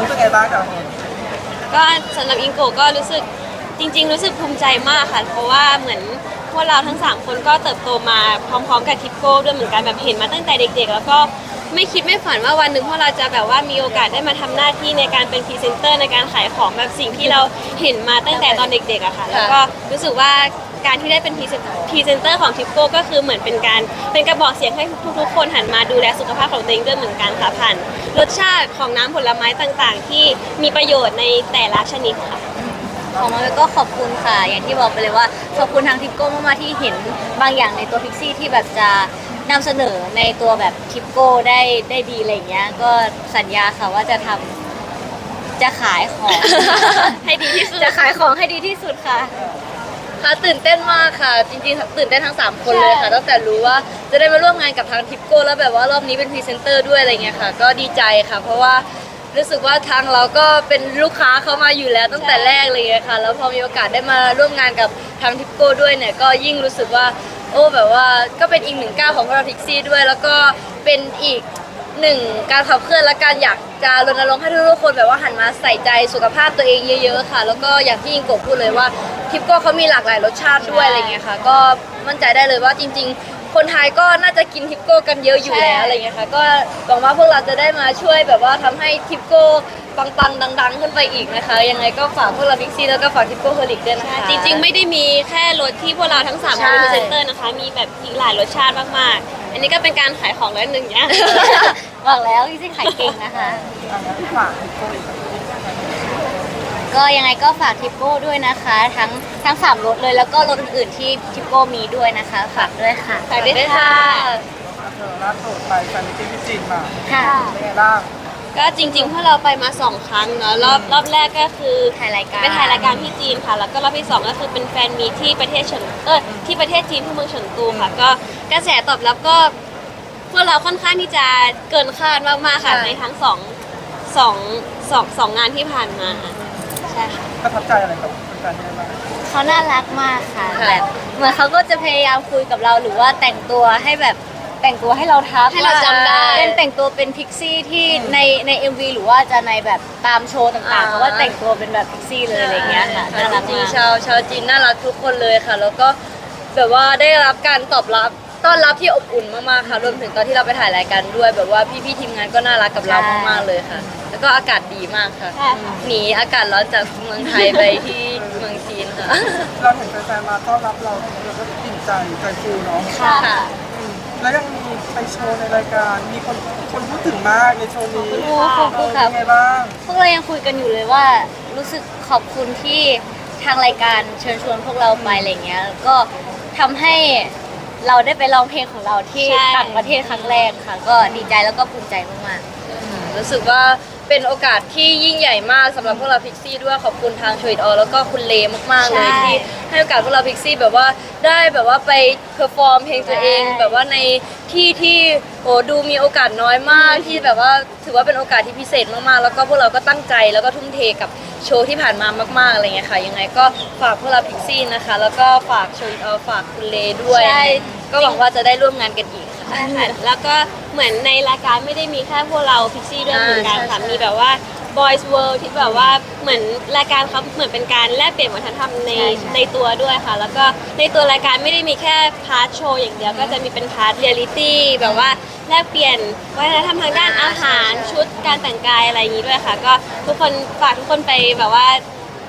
รู้สึกไงบ้างจ๊ะก็สำหรับอิงโกะก็รู้สึกจริง ๆ รู้สึกภูมิใจมากค่ะ เพราะว่าเหมือนพวกเราทั้ง 3 คนก็เติบโตมาพร้อมๆกับทิปโก้ด้วยเหมือนกันแบบเห็นมาตั้งแต่เด็ก ๆ แล้วก็ไม่คิดไม่ฝันว่าวันหนึ่งพวกเราจะแบบว่ามีโอกาสได้มาทำหน้าที่ในการเป็นพรีเซนเตอร์ในการขายของแบบสิ่งที่เราเห็นมาตั้งแต่ตอนเด็กๆอะค่ะ แล้วก็รู้สึกว่า การที่ได้เป็นพรีเซนเตอร์ของทิปโก้ก็คือเหมือนเป็นการเป็นกระบอกเสียงให้ทุกๆคนหันมาดูแลสุขภาพของตัวเองด้วยเหมือนกันค่ะผ่านรสชาติของน้ำผลไม้ต่างๆ ที่มีประโยชน์ในแต่ละชนิดค่ะ ของมันก็ขอบคุณค่ะ อย่างที่บอกไปเลยว่าขอบคุณทางทิปโก้มากๆที่เห็นบางอย่างในตัวพิกซี่ที่แบบจะนำเสนอในตัวแบบทิปโก้ได้ได้ดีอะไรอย่างเงี้ย ก็สัญญาค่ะว่าจะทำจะขายของ ให้ดีที่สุด จะขายของให้ดีที่สุดค่ะ ค่ะตื่นเต้นมากค่ะ จริงๆ ตื่นเต้นทั้ง 3 คนเลยค่ะตั้งแต่รู้ว่าจะได้มาร่วมงานกับทางทิปโก้แล้วแบบว่ารอบนี้เป็นพรีเซนเตอร์ด้วยอะไรเงี้ยค่ะ ก็ดีใจค่ะ เพราะว่ารู้สึกว่าทางเราก็เป็นลูกค้าเขามาอยู่แล้วตั้งแต่แรกเลยค่ะ แล้วพอมีโอกาสได้มาร่วมงานกับทางทิปโก้ด้วยเนี่ย ก็ยิ่งรู้สึกว่าโอ้แบบว่าก็เป็นอีกหนึ่งก้าวของพวกเราพิกซี่ด้วย แล้วก็เป็นอีกหนึ่งการขับเคลื่อนและการอยากจะรณรงค์ให้ทุกๆคนแบบว่าหันมาใส่ใจสุขภาพตัวเองเยอะ ๆ ค่ะ แล้วก็อย่างที่อิงโกะพูดเลยว่าทิปโก้เขามีหลากหลายรสชาติด้วยอะไรเงี้ยค่ะ ก็มั่นใจได้เลยว่าจริง ๆ คนไทยก็น่าจะกินทิปโก้กันเยอะอยู่แล้วอะไรเงี้ยค่ะก็หวังว่าพวกเราจะได้มาช่วยแบบว่าทำให้ทิปโก้ปังๆดัง ๆ ขึ้นไปอีกนะคะ ยังไงก็ฝากพวกเราบิ๊กซีแล้วก็ฝากทิปโก้เฮลิกด้วยนะคะ จริงๆ ไม่ได้มีแค่รสที่พวกเราทั้ง3ใช่คนเป็นพรีเซนเตอร์นะคะ มีแบบอีกหลายรสชาติมากๆ อันนี้ก็เป็นการขายของแล้วหนึ่งอย่าง บอกแล้วพิกซี่ขายเก่งนะคะอะงั้นฝากทิปโก้อีกก็ยังไงก็ฝากทิปโก้ด้วยนะคะ ทั้งทั้งสามรถเลยแล้วก็รถอื่นๆที่ทิปโก้มีด้วยนะคะ ฝากด้วยค่ะฝากด้วยค่ะแล้วเธอล่าสุดไปแฟนมิตติ้งที่จีนมาค่ะ เป็นไงบ้างก็จริงๆพวกเราไปมา2ครั้งเนาะรอบรอบแรกก็คือถ่ายรายการ ไปถ่ายรายการที่จีนค่ะ แล้วก็รอบที่2ก็คือเป็นแฟนมีตที่ประเทศเฉินเออที่ประเทศจีนที่เมืองเฉินตูค่ะ ก็กระแสตอบรับก็พวกเราค่อนข้างที่จะเกินคาดมากๆค่ะใช่ในทั้งสองสองสองสองงานที่ผ่านมา ใช่ค่ะประทับใจอะไรกับแฟนๆที่ได้มาเขาน่ารักมากค่ะค่ะแบบเหมือนเขาก็จะพยายามคุยกับเราหรือว่าแต่งตัวให้แบบแต่งตัวให้เราทักให้เราจำได้ว่าเป็นแต่งตัวเป็นพิกซี่ที่ในใน MV หรือว่าจะในแบบตามโชว์ต่างอ่าๆเขาก็แต่งตัวเป็นแบบพิกซี่เลยอะไรเงี้ยค่ะน่ารักจริงมาก ๆชาวชาวจีนน่ารักทุกคนเลยค่ะ แล้วก็แบบว่าได้รับการตอบรับ ต้อนรับที่อบอุ่นมากๆค่ะรวมถึงตอนที่เราไปถ่ายรายการด้วย แบบว่าพี่ๆทีมงานก็น่ารักกับเรามากๆเลยค่ะ แล้วก็อากาศดีมากค่ะใช่ค่ะหนีอากาศร้อนจากเมืองไทยไปที่เมืองจีนค่ะเราเห็นแฟนๆมาต้อนรับเราเราก็อิ่มใจใจฟูเนาะค่ะค่ะอืมแล้วยังมีไปโชว์ในรายการ มีคนคนพูดถึงมากในโชว์นี้โอ้ขอบคุณค่ะเป็นไงบ้างพวกเรายังคุยกันอยู่เลยว่า รู้สึกขอบคุณที่ทางรายการเชิญชวนพวกเราไปอะไรเงี้ยแล้วก็ทำให้ เราได้ไปร้องเพลงของเราที่ใช่ ต่างประเทศครั้งแรกค่ะ ก็ดีใจแล้วก็ภูมิใจมากรู้สึกว่า เป็นโอกาสที่ยิ่งใหญ่มากสำหรับพวกเราพิกซี่ด้วยขอบคุณทางชวิตออแล้วก็คุณเลมากๆเลยใช่ ที่ให้โอกาสพวกเราพิกซี่แบบว่าได้แบบว่าไปเพอร์ฟอร์มเพลงตัวเองใช่แบบว่าในที่ที่โอ้ดูมีโอกาสน้อยมากที่แบบว่าถือว่าเป็นโอกาสที่พิเศษมากๆ แล้วก็พวกเราก็ตั้งใจแล้วก็ทุ่มเทกับโชว์ที่ผ่านมามากๆอะไรเงี้ยค่ะยังไงก็ฝากพวกเราพิกซี่นะคะ แล้วก็ฝากชวิตออฝากคุณเลด้วย ใช่ ก็หวังว่าจะได้ร่วมงานกันอีกค่ะ ใช่ค่ะแล้วก็เหมือนในรายการไม่ได้มีแค่พวกเราพิกซี่ด้วยเหมือนกันค่ะใช่ใช่มีแบบว่า Boys World ที่แบบว่าเหมือนรายการเขาเหมือนเป็นการแลกเปลี่ยนวัฒนธรรมในใช่ใช่ในตัวด้วยค่ะ แล้วก็ในตัวรายการไม่ได้มีแค่พาร์ทโชว์อย่างเดียวก็จะมีเป็นพาร์ทเรียลิตี้แบบว่าแลกเปลี่ยนวัฒนธรรมทางด้านอาหารชุดการแต่งกายอะไรอย่างนี้ด้วยค่ะ ก็ทุกคนฝากทุกคนไปแบบว่า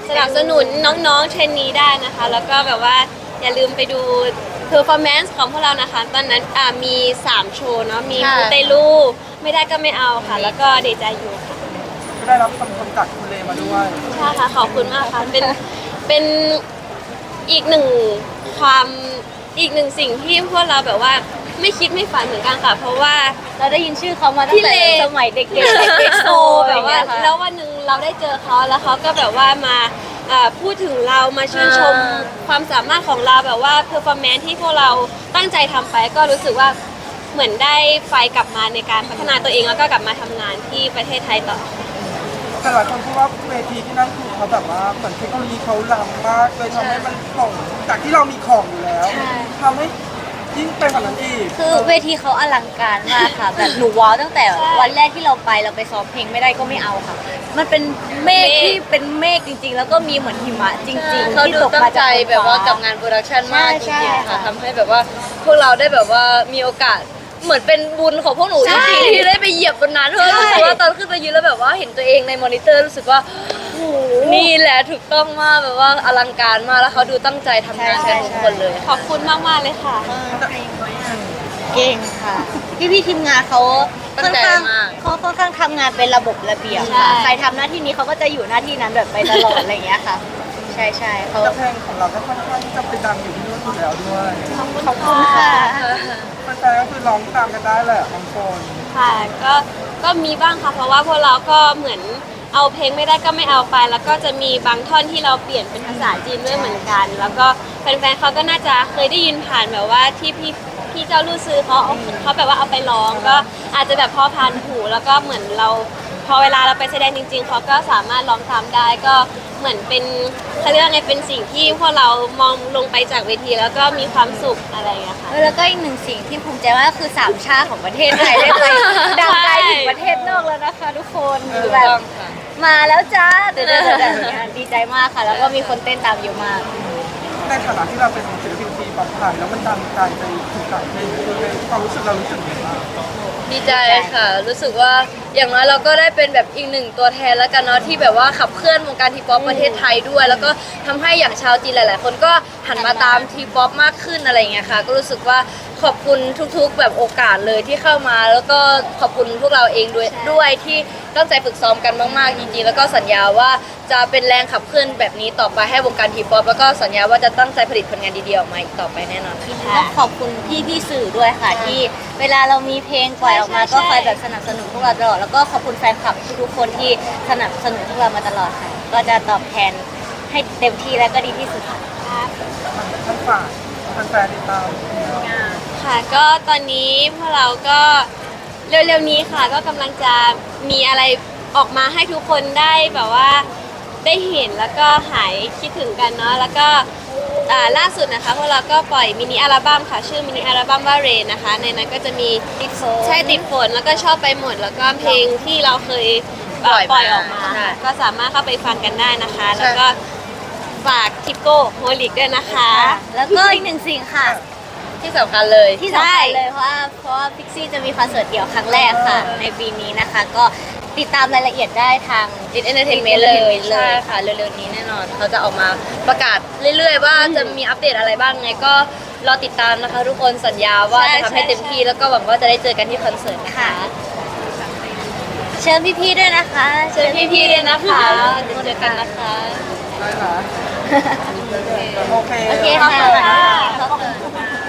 สนับสนุนน้องๆเทรนนี้ได้นะคะ แล้วก็แบบว่าอย่าลืมไปดู performance ของพวกเรานะคะ ตอนนั้นอ่ามี 3 โชว์เนาะ มีค่ะ มูเตลูไม่ได้ก็ไม่เอาค่ะ แล้วก็เดจายูค่ะก็ได้รับคำจำกัดคุณเลมาด้วย ใช่ค่ะ ขอบคุณมากค่ะ เป็น เป็นอีกหนึ่งความ อีกหนึ่งสิ่งที่พวกเราแบบว่าไม่คิดไม่ฝันเหมือนกันค่ะ เพราะว่าๆเราได้ยินชื่อเขามาตั้งพี่แต่เล สมัยเด็กๆ เด็เด็กกๆโตโตแบบว่า แล้แล้วววันหนึ่งเราได้เจอเขาแล้วเขาก็แบบว่ามาเอ่อพูดถึงเรามาชื่นชมอ่า ความสามารถของเราแบบว่าเพอร์ฟอร์แมนที่พวกเราตั้งใจทำไปก็รู้สึกว่าเหมือนได้ไฟกลับมาในการพัฒนาตัวเองแล้วก็กลับมาทำงานที่ประเทศไทยต่อ แต่หลายคนพูดว่าเวทีที่นั่นคือเขาแบบว่าเหมือนเทคโนโลยีเขาล้ำมากเลยทำให้มันของจากที่เรามีของอยู่แล้วใช่ ทำให้ ยิ่งเป็นกว่านั้นอีกคือเวทีเขาอลังการมากค่ะ แบบหนูว้าวตั้งแต่วันแรกที่เราไปเราไปซ้อมเพลงไม่ได้ก็ไม่เอาค่ะ มันเป็นเมฆที่เป็นเมฆจริง ๆ แล้วก็มีเหมือนหิมะจริงๆเขาที่ดูตกตั้มางใจจากแบบว่าฟ้กับงานโปรดักชันมากจใช่ริงๆใช่ค่ะค่ะทำให้แบบว่าพวกเราได้แบบว่ามีโอกาสเหมือนเป็นบุญของพวกหนูใช่จริงๆที่ได้ไปเหยียบบนนั้นเพราะรู้สึกว่าตอนขึ้นไปยืนแล้วแบบว่าเห็นตัวเองในมอนิเตอร์รู้สึกว่า นี่แหละถูกต้องมากแบบว่าอลังการมากแล้วเขาดูตั้งใจทำงานกันทุกคนเลย ขอบคุณมากมากๆเลยค่ะ เก่งค่ะ พี่พี่ๆทีมงานเขาตั้ค่องนใจข้างมาก เขาค่อนข้างทำงานเป็นระบบระเบียบค่ะ ใช่ ใครทำหน้าที่นี้เขาก็จะอยู่หน้าที่นั้นแบบไปตลอดอะไรอย่างเงี้ยค่ะ ใช่ใช่เขาแต่เพลงของเราก็ค่อนข้างที่จะไปดังอยู่ที่นู่นอยู่แล้วด้วยขอบคุณค่ะแฟนๆก็คือร้องตามกันได้แหละบางคน ค่ะ ก็ ก็มีบ้างค่ะ เพราะว่าพวกเราก็เหมือน เอาเพลงไม่ได้ก็ไม่เอาไป แล้วก็จะมีบางท่อนที่เราเปลี่ยนเป็นภาษาจีนด้วยเหมือนกัน แล้วก็แฟนๆเขาก็น่าจะเคยได้ยินผ่านแบบว่าที่พี่พี่เจ้าลู่ซื้อเขาเอาเขาแบบว่าเอาไปร้องก็อาจจะแบบพอผ่านหูแล้วก็เหมือนเราพอเวลาเราไปแสดงจริง ๆเขาก็สามารถร้องตามได้ก็เหมือนเป็นเขาเรียกว่าไงเป็นสิ่งที่พวกเรามองลงไปจากเวทีแล้วก็มีความสุขอะไรอย่างเงี้ยค่ะ แล้วก็อีกหนึ่งสิ่งที่ภูมิใจมากก็คือสามชาติของประเทศไทยได้ไปดังไกลถึงประเทศนอกแล้วนะคะทุกคนถูกแบบต้องค่ะ มาแล้วจ้าเดี๋ยวๆๆดีใจมากค่ะ แล้วก็มีคนเต้นตามเยอะมาก ในฐานะที่เราเป็นศิลปินทีป๊อปไทยแล้วมันดังไกลไปถึงต่างประเทศคือในความรู้สึกเรารู้สึกยังไงบ้าง ดีใจค่ะ รู้สึกว่า อย่างน้อยเราก็ได้เป็นแบบอีกหนึ่งตัวแทนแล้วกันเนาะที่แบบว่าขับเคลื่อนวงการทีป๊อปประเทศไทยด้วย แล้วก็ทำให้อย่างชาวจีนหลาย ๆ คนก็หันมาตามทีป๊อปมากขึ้นอะไรอย่างเงี้ยค่ะ ก็รู้สึกว่าขอบคุณทุกๆ แบบโอกาสเลยที่เข้ามา แล้วก็ขอบคุณพวกเราเองด้วยด้วยที่ตั้งใจฝึกซ้อมกันมากๆจริงๆแล้วก็สัญญาว่าจะเป็นแรงขับเคลื่อนแบบนี้ต่อไปให้วงการทีป๊อปแล้วก็สัญญาว่าจะตั้งใจผลิตผลงานดีๆออกมาอีกต่อไปแน่นอนค่ะ ต้องขอบคุณพี่พี่ๆสื่อด้วยค่ะ ที่ เวลาเรามีเพลงปล่อยออกมาใช่ใช่ก็คอยแบบสนับสนุนพวกเราตลอดแล้วก็ขอบคุณแฟนคลับทุกๆคนที่สนับสนุนพวกเรามาตลอดค่ะ ก็จะตอบแทนให้เต็มที่และก็ดีที่สุดค่ะ ท่านฝากแฟนๆติดตามค่ะก็ตอนนี้พวกเราก็เร็วๆนี้ค่ะ ก็กำลังจะมีอะไรออกมาให้ทุกคนได้แบบว่าได้เห็นแล้วก็หายคิดถึงกันเนาะแล้วก็ อ่าล่าสุดนะคะพวกเราก็ปล่อยมินิอัลบั้มค่ะ ชื่อมินิอัลบั้มว่าเรนนะคะ ในนั้นก็จะมีติดฝนใช่ติดฝนแล้วก็ชอบไปหมด แล้วก็เพลงที่เราเคยเอ่อปปล่ล่ออยยมาออกมา ใช่ ก็สามารถเข้าไปฟังกันได้นะคะ แล้วก็ฝากทิปโก้โฮลิกด้วยนะคะ แล้วก็อีกหนึ่งสิ่งค่ะ ที่สำคัญเลย ที่สำคัญเลยเพราะว่าเพราะว่าพิกซี่จะมีคอนเสิร์ตเดี่ยวครั้งแรกค่ะ ในปีนี้นะคะ ก็ ติดตามรายละเอียดได้ทาง ดิสเอนเตอร์เทนเมนต์เลย ใช่ค่ะ เร็วๆนี้แน่นอน เขาจะออกมาประกาศเรื่อยๆ ว่าจะมีอัปเดตอะไรบ้างไงก็รอติดตามนะคะทุกคนสัญญาว่าใช่จะทำให้ใช่ เต็มที่แล้วก็หวังว่าจะได้เจอกันที่คอนเสิร์ตนะคะ เชิญพี่ๆด้วยนะคะเชิญพี่ๆเลยนะคะเดี๋ยวเจอกันนะคะ ได้นะโอเค โอเคค่ะ